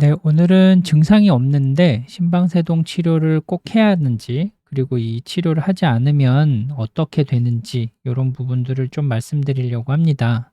네, 오늘은 증상이 없는데 심방세동 치료를 꼭 해야 하는지, 그리고 이 치료를 하지 않으면 어떻게 되는지 이런 부분들을 좀 말씀드리려고 합니다.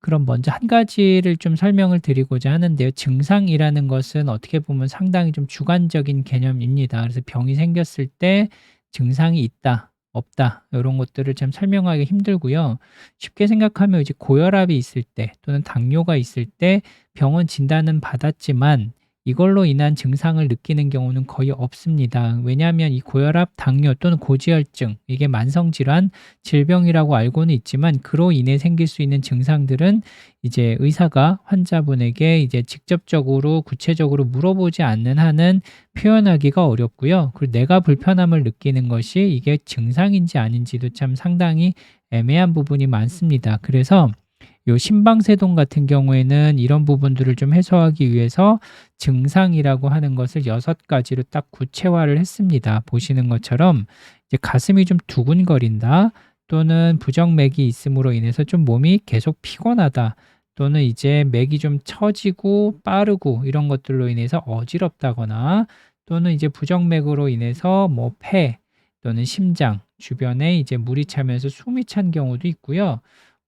그럼 먼저 한 가지를 좀 설명을 드리고자 하는데요. 증상이라는 것은 어떻게 보면 상당히 좀 주관적인 개념입니다. 그래서 병이 생겼을 때 증상이 있다, 없다 이런 것들을 참 설명하기 힘들고요. 쉽게 생각하면 이제 고혈압이 있을 때 또는 당뇨가 있을 때 병원 진단은 받았지만 이걸로 인한 증상을 느끼는 경우는 거의 없습니다. 왜냐하면 이 고혈압, 당뇨 또는 고지혈증 이게 만성 질환, 질병이라고 알고는 있지만 그로 인해 생길 수 있는 증상들은 이제 의사가 환자분에게 이제 직접적으로 구체적으로 물어보지 않는 한은 표현하기가 어렵고요. 그리고 내가 불편함을 느끼는 것이 이게 증상인지 아닌지도 참 상당히 애매한 부분이 많습니다. 그래서 요 심방세동 같은 경우에는 이런 부분들을 좀 해소하기 위해서 증상이라고 하는 것을 여섯 가지로 딱 구체화를 했습니다. 보시는 것처럼 이제 가슴이 좀 두근거린다 또는 부정맥이 있음으로 인해서 좀 몸이 계속 피곤하다 또는 이제 맥이 좀 처지고 빠르고 이런 것들로 인해서 어지럽다거나 또는 이제 부정맥으로 인해서 뭐 폐 또는 심장 주변에 이제 물이 차면서 숨이 찬 경우도 있고요.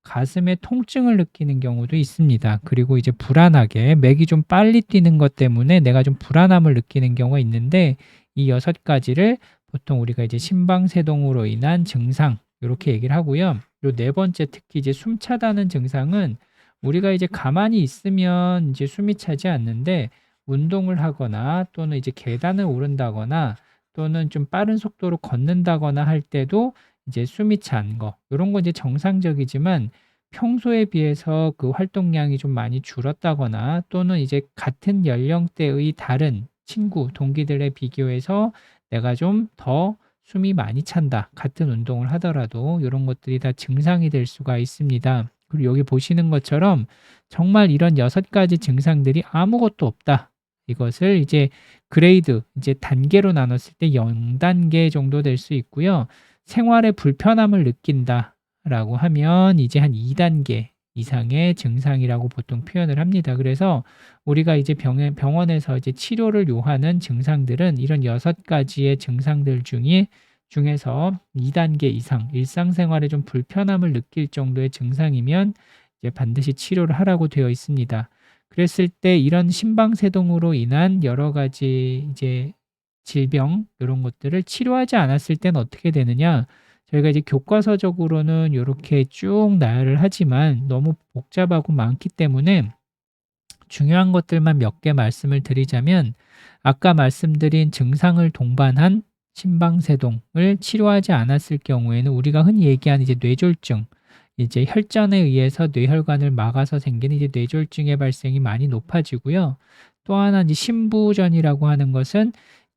가슴에 통증을 느끼는 경우도 있습니다. 그리고 이제 불안하게 맥이 좀 빨리 뛰는 것 때문에 내가 좀 불안함을 느끼는 경우가 있는데 이 여섯 가지를 보통 우리가 이제 심방세동으로 인한 증상 이렇게 얘기를 하고요. 요 네 번째 특히 이제 숨 차다는 증상은 우리가 이제 가만히 있으면 이제 숨이 차지 않는데 운동을 하거나 또는 이제 계단을 오른다거나 또는 좀 빠른 속도로 걷는다거나 할 때도 이제 숨이 찬 거, 요런 건 이제 정상적이지만 평소에 비해서 그 활동량이 좀 많이 줄었다거나 또는 이제 같은 연령대의 다른 친구, 동기들에 비교해서 내가 좀 더 숨이 많이 찬다. 같은 운동을 하더라도 요런 것들이 다 증상이 될 수가 있습니다. 그리고 여기 보시는 것처럼 정말 이런 여섯 가지 증상들이 아무것도 없다. 이것을 이제 그레이드, 이제 단계로 나눴을 때 0단계 정도 될 수 있고요. 생활에 불편함을 느낀다 라고 하면 이제 한 2단계 이상의 증상이라고 보통 표현을 합니다. 그래서 우리가 이제 병에, 병원에서 이제 치료를 요하는 증상들은 이런 여섯 가지의 증상들 중에 중에서 2단계 이상 일상생활에 좀 불편함을 느낄 정도의 증상이면 이제 반드시 치료를 하라고 되어 있습니다. 그랬을 때 이런 심방세동으로 인한 여러 가지 이제 질병 이런 것들을 치료하지 않았을 때는 어떻게 되느냐? 저희가 이제 교과서적으로는 이렇게 쭉 나열을 하지만 너무 복잡하고 많기 때문에 중요한 것들만 몇 개 말씀을 드리자면 아까 말씀드린 증상을 동반한 심방세동을 치료하지 않았을 경우에는 우리가 흔히 얘기하는 이제 뇌졸중, 이제 혈전에 의해서 뇌혈관을 막아서 생기는 이제 뇌졸중의 발생이 많이 높아지고요. 또 하나 이제 심부전이라고 하는 것은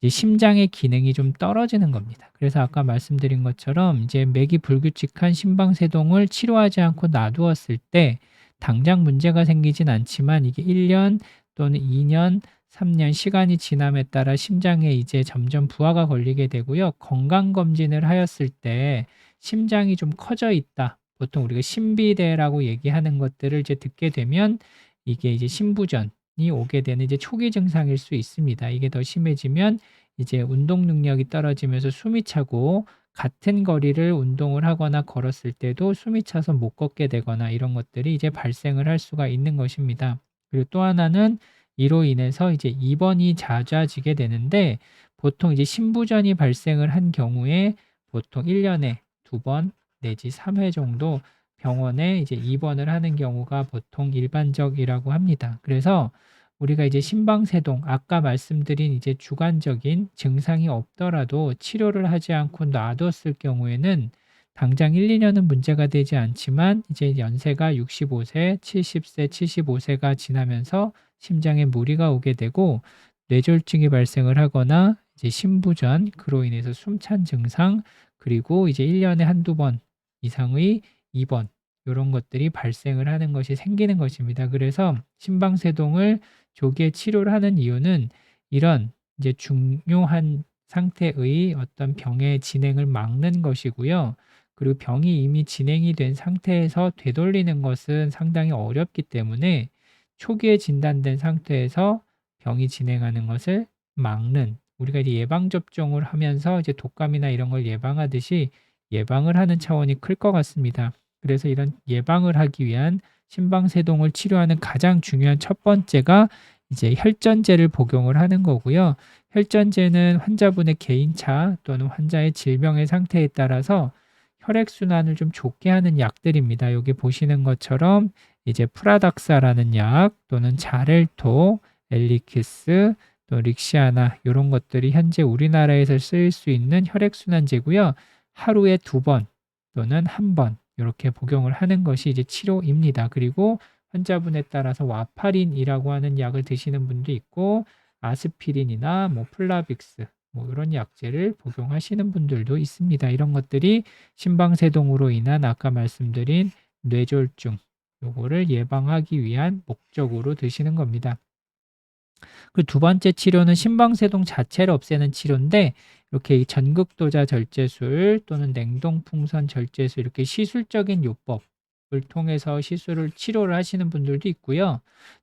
심장의 기능이 좀 떨어지는 겁니다. 그래서 아까 말씀드린 것처럼 이제 맥이 불규칙한 심방세동을 치료하지 않고 놔두었을 때 당장 문제가 생기진 않지만 이게 1년 또는 2년, 3년 시간이 지남에 따라 심장에 이제 점점 부하가 걸리게 되고요. 건강검진을 하였을 때 심장이 좀 커져 있다. 보통 우리가 심비대라고 얘기하는 것들을 이제 듣게 되면 이게 이제 심부전, 이 오게 되는 이제 초기 증상일 수 있습니다. 이게 더 심해지면 이제 운동 능력이 떨어지면서 숨이 차고 같은 거리를 운동을 하거나 걸었을 때도 숨이 차서 못 걷게 되거나 이런 것들이 이제 발생을 할 수가 있는 것입니다. 그리고 또 하나는 이로 인해서 이제 입원이 잦아지게 되는데 보통 이제 심부전이 발생을 한 경우에 보통 1년에 두 번 내지 3회 정도 병원에 이제 입원을 하는 경우가 보통 일반적이라고 합니다. 그래서 우리가 이제 심방세동 아까 말씀드린 이제 주관적인 증상이 없더라도 치료를 하지 않고 놔뒀을 경우에는 당장 1, 2년은 문제가 되지 않지만 이제 연세가 65세, 70세, 75세가 지나면서 심장에 무리가 오게 되고 뇌졸중이 발생을 하거나 이제 심부전, 그로 인해서 숨찬 증상, 그리고 이제 1년에 한두 번 이상의 입원 이런 것들이 발생을 하는 것이 생기는 것입니다. 그래서 심방세동을 조기에 치료를 하는 이유는 이런 이제 중요한 상태의 어떤 병의 진행을 막는 것이고요. 그리고 병이 이미 진행이 된 상태에서 되돌리는 것은 상당히 어렵기 때문에 초기에 진단된 상태에서 병이 진행하는 것을 막는 우리가 이제 예방 접종을 하면서 이제 독감이나 이런 걸 예방하듯이 예방을 하는 차원이 클 것 같습니다. 그래서 이런 예방을 하기 위한 심방세동을 치료하는 가장 중요한 첫 번째가 이제 혈전제를 복용을 하는 거고요. 혈전제는 환자분의 개인차 또는 환자의 질병의 상태에 따라서 혈액순환을 좀 좋게 하는 약들입니다. 여기 보시는 것처럼 이제 프라닥사라는 약 또는 자렐토, 엘리키스, 또 릭시아나 이런 것들이 현재 우리나라에서 쓰일 수 있는 혈액순환제고요. 하루에 두 번 또는 한 번 이렇게 복용을 하는 것이 이제 치료입니다. 그리고 환자분에 따라서 와파린이라고 하는 약을 드시는 분도 있고 아스피린이나 뭐 플라빅스 뭐 이런 약제를 복용하시는 분들도 있습니다. 이런 것들이 심방세동으로 인한 아까 말씀드린 뇌졸중 요거를 예방하기 위한 목적으로 드시는 겁니다. 그 두 번째 치료는 심방세동 자체를 없애는 치료인데 이렇게 전극도자 절제술 또는 냉동풍선 절제술 이렇게 시술적인 요법을 통해서 시술을 치료를 하시는 분들도 있고요.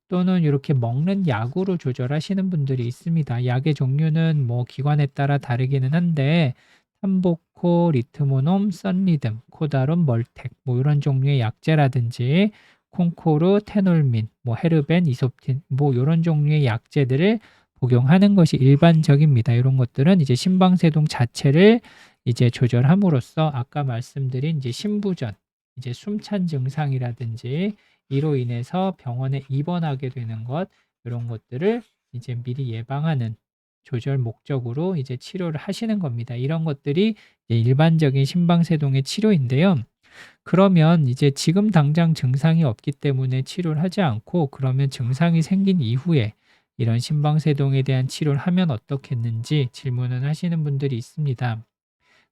또는 이렇게 먹는 약으로 조절하시는 분들이 있습니다. 약의 종류는 뭐 기관에 따라 다르기는 한데 탐보코, 리트모놈, 썬리듬, 코다론, 멀텍 뭐 이런 종류의 약제라든지 콩코르, 테놀민, 뭐 헤르벤, 이솝틴 뭐 이런 종류의 약제들을 복용하는 것이 일반적입니다. 이런 것들은 이제 심방세동 자체를 이제 조절함으로써 아까 말씀드린 이제 심부전, 이제 숨찬 증상이라든지 이로 인해서 병원에 입원하게 되는 것 이런 것들을 이제 미리 예방하는 조절 목적으로 이제 치료를 하시는 겁니다. 이런 것들이 일반적인 심방세동의 치료인데요. 그러면 이제 지금 당장 증상이 없기 때문에 치료를 하지 않고 그러면 증상이 생긴 이후에 이런 심방세동에 대한 치료를 하면 어떻겠는지 질문을 하시는 분들이 있습니다.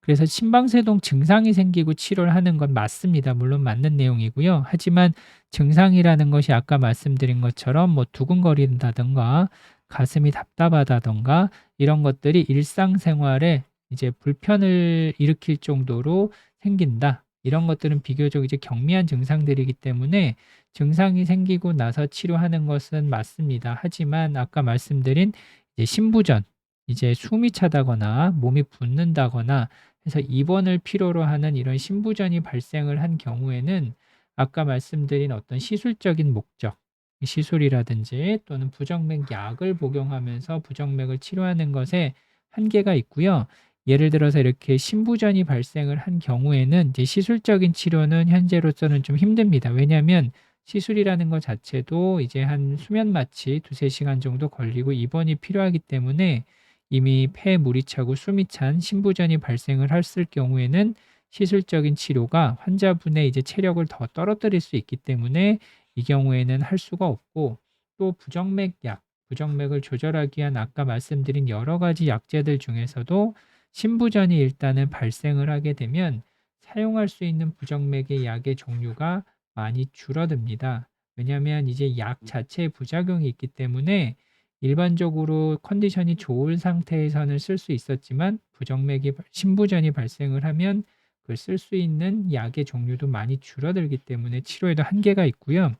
그래서 심방세동 증상이 생기고 치료를 하는 건 맞습니다. 물론 맞는 내용이고요. 하지만 증상이라는 것이 아까 말씀드린 것처럼 뭐 두근거린다던가 가슴이 답답하다던가 이런 것들이 일상생활에 이제 불편을 일으킬 정도로 생긴다. 이런 것들은 비교적 이제 경미한 증상들이기 때문에 증상이 생기고 나서 치료하는 것은 맞습니다. 하지만 아까 말씀드린 이제 신부전, 이제 숨이 차다거나 몸이 붓는다거나 해서 입원을 필요로 하는 이런 신부전이 발생을 한 경우에는 아까 말씀드린 어떤 시술적인 목적, 시술이라든지 또는 부정맥 약을 복용하면서 부정맥을 치료하는 것에 한계가 있고요. 예를 들어서 이렇게 신부전이 발생을 한 경우에는 이제 시술적인 치료는 현재로서는 좀 힘듭니다. 왜냐하면 시술이라는 것 자체도 이제 한 수면 마취 두세 시간 정도 걸리고 입원이 필요하기 때문에 이미 폐에 물이 차고 숨이 찬 신부전이 발생을 했을 경우에는 시술적인 치료가 환자분의 이제 체력을 더 떨어뜨릴 수 있기 때문에 이 경우에는 할 수가 없고 또 부정맥 약, 부정맥을 조절하기 위한 아까 말씀드린 여러 가지 약제들 중에서도 신부전이 일단은 발생을 하게 되면 사용할 수 있는 부정맥의 약의 종류가 많이 줄어듭니다. 왜냐하면 이제 약 자체의 부작용이 있기 때문에 일반적으로 컨디션이 좋은 상태에서는 쓸 수 있었지만 부정맥이 신부전이 발생을 하면 그 쓸 수 있는 약의 종류도 많이 줄어들기 때문에 치료에도 한계가 있고요.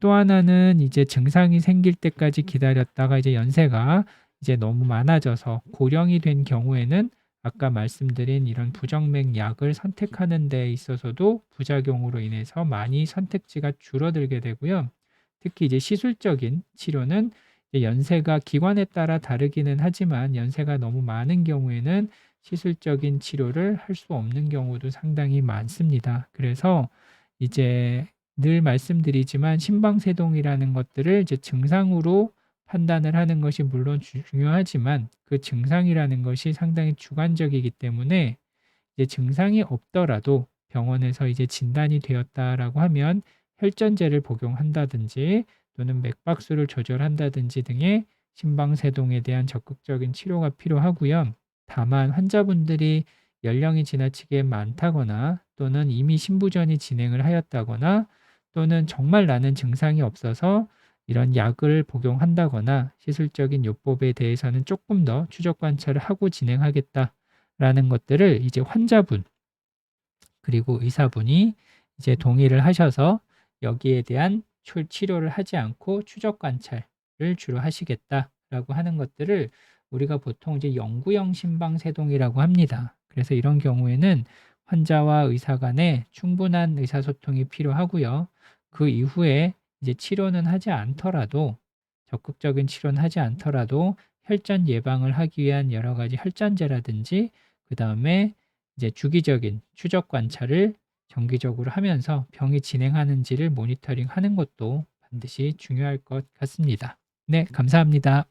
또 하나는 이제 증상이 생길 때까지 기다렸다가 이제 연세가 이제 너무 많아져서 고령이 된 경우에는 아까 말씀드린 이런 부정맥 약을 선택하는 데 있어서도 부작용으로 인해서 많이 선택지가 줄어들게 되고요. 특히 이제 시술적인 치료는 연세가 기관에 따라 다르기는 하지만 연세가 너무 많은 경우에는 시술적인 치료를 할 수 없는 경우도 상당히 많습니다. 그래서 이제 늘 말씀드리지만 심방세동이라는 것들을 이제 증상으로 판단을 하는 것이 물론 중요하지만 그 증상이라는 것이 상당히 주관적이기 때문에 이제 증상이 없더라도 병원에서 이제 진단이 되었다라고 하면 혈전제를 복용한다든지 또는 맥박수를 조절한다든지 등의 심방세동에 대한 적극적인 치료가 필요하고요. 다만 환자분들이 연령이 지나치게 많다거나 또는 이미 신부전이 진행을 하였다거나 또는 정말 나는 증상이 없어서 이런 약을 복용한다거나 시술적인 요법에 대해서는 조금 더 추적 관찰을 하고 진행하겠다라는 것들을 이제 환자분 그리고 의사분이 이제 동의를 하셔서 여기에 대한 치료를 하지 않고 추적 관찰 것들을 주로 하시겠다라고 하는 것들을 우리가 보통 이제 영구형 심방세동이라고 합니다. 그래서 이런 경우에는 환자와 의사 간에 충분한 의사소통이 필요하고요. 그 이후에 이제 치료는 하지 않더라도 적극적인 치료는 하지 않더라도 혈전 예방을 하기 위한 여러 가지 혈전제라든지 그 다음에 이제 주기적인 추적 관찰을 정기적으로 하면서 병이 진행하는지를 모니터링 하는 것도 반드시 중요할 것 같습니다. 네, 감사합니다.